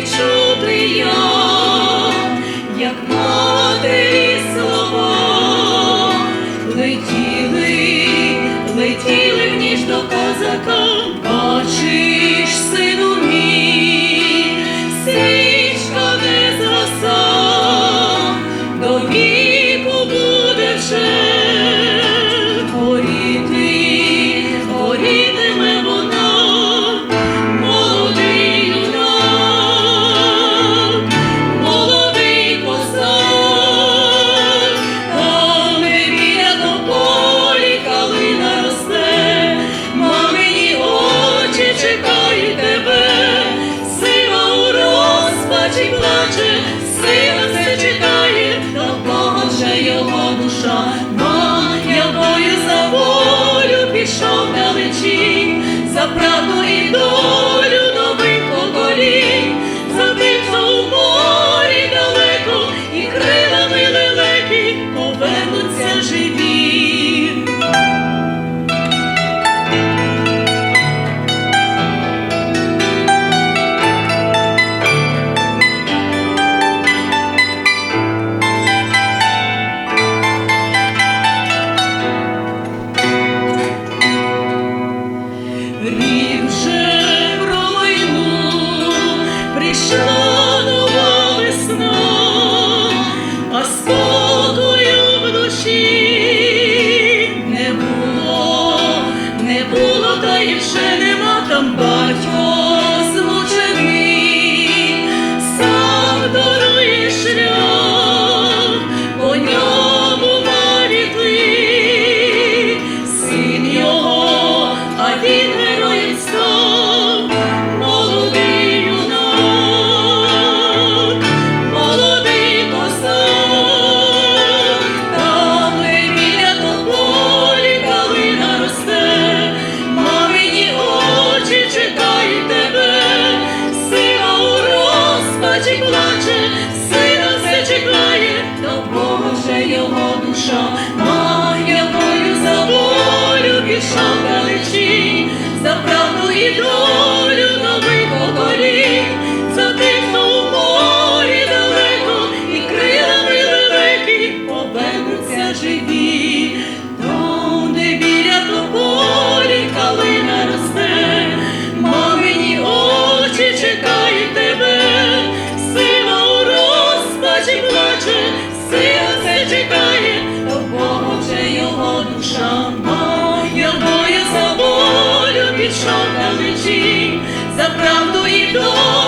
чути я, як матері слова, летіли, летіли в ніж до козака. забрал. і вже нема там батько змучений, сам дарує по ньому морі ти, син а він. величі, за правду і долю.